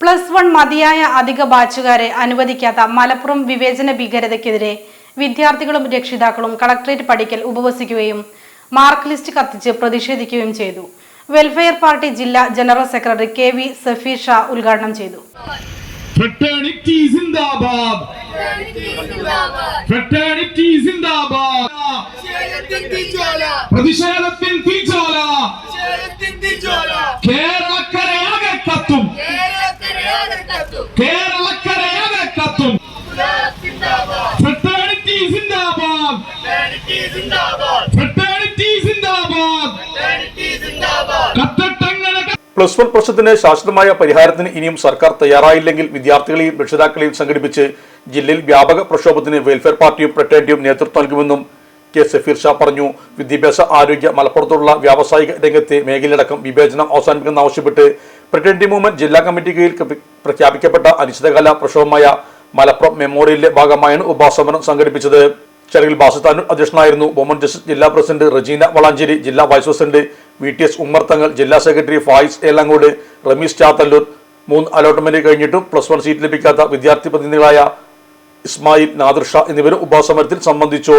Plus one മതിയായ അധിക ബാച്ചുകാരെ അനുവദിക്കാത്ത മലപ്പുറം വിവേചന ഭീകരതയ്ക്കെതിരെ വിദ്യാർത്ഥികളും രക്ഷിതാക്കളും കളക്ടറേറ്റ് പടിക്കൽ ഉപവസിക്കുകയും മാർക്ക് ലിസ്റ്റ് കത്തിച്ച് പ്രതിഷേധിക്കുകയും ചെയ്തു. വെൽഫെയർ പാർട്ടി ജില്ലാ general secretary K V Safeer Shah ഉദ്ഘാടനം ചെയ്തു! പ്രതിഷേധത്തിൻ കേരളക്കരയാകെ കത്തും. ഫ്രട്ടേണിറ്റി സിന്ദാബാദ് ഫ്രട്ടേണിറ്റി സിന്ദാബാദ് കത്തട്ടങ്ങനെ ക- പ്ലസ് വൺ പ്രശ്നത്തിന് ശാശ്വതമായ പരിഹാരത്തിന് ഇനിയും സർക്കാർ തയ്യാറായില്ലെങ്കിൽ വിദ്യാർത്ഥികളെയും രക്ഷിതാക്കളെയും സംഘടിപ്പിച്ച് ജില്ലയിൽ വ്യാപക പ്രക്ഷോഭത്തിന് വെൽഫെയർ പാർട്ടിയും പ്രട്ടേണ്ടിയും നേതൃത്വം നൽകുമെന്നും കെ സഫീർ ഷാ പറഞ്ഞു. വിദ്യാഭ്യാസ ആരോഗ്യ മലപ്പുറത്തുള്ള വ്യാവസായിക രംഗത്തെ മേഖലയടക്കം വിവേചനം അവസാനിപ്പിക്കുന്ന ആവശ്യപ്പെട്ട് ഫ്രട്ടേണിറ്റി മൂവ്മെന്റ് ജില്ലാ കമ്മിറ്റി കീഴിൽ പ്രഖ്യാപിക്കപ്പെട്ട അനിശ്ചിതകാല പ്രക്ഷോഭമായ മലപ്പുറം മെമ്മോറിയലിന്റെ ഭാഗമായാണ് ഉപാസമരം സംഘടിപ്പിച്ചത്. ചടങ്ങിൽ ബാസത്താനൂർ അധ്യക്ഷനായിരുന്നു. വുമൺ ജസ്റ്റിസ് ജില്ലാ പ്രസിഡന്റ് റജീന വളാഞ്ചേരി ജില്ലാ vice president V T S Ummer Thangal ജില്ലാ സെക്രട്ടറി ഫായിസ് ഏലങ്കോട് റമീസ് ചാത്തല്ലൂർ. മൂന്ന് അലോട്ട്മെന്റ് കഴിഞ്ഞിട്ടും പ്ലസ് വൺ സീറ്റ് ലഭിക്കാത്ത വിദ്യാർത്ഥി പ്രതിനിധികളായ ഇസ്മായിൽ നാദർഷ എന്നിവരും ഉപാസമരത്തിൽ സംബന്ധിച്ചു.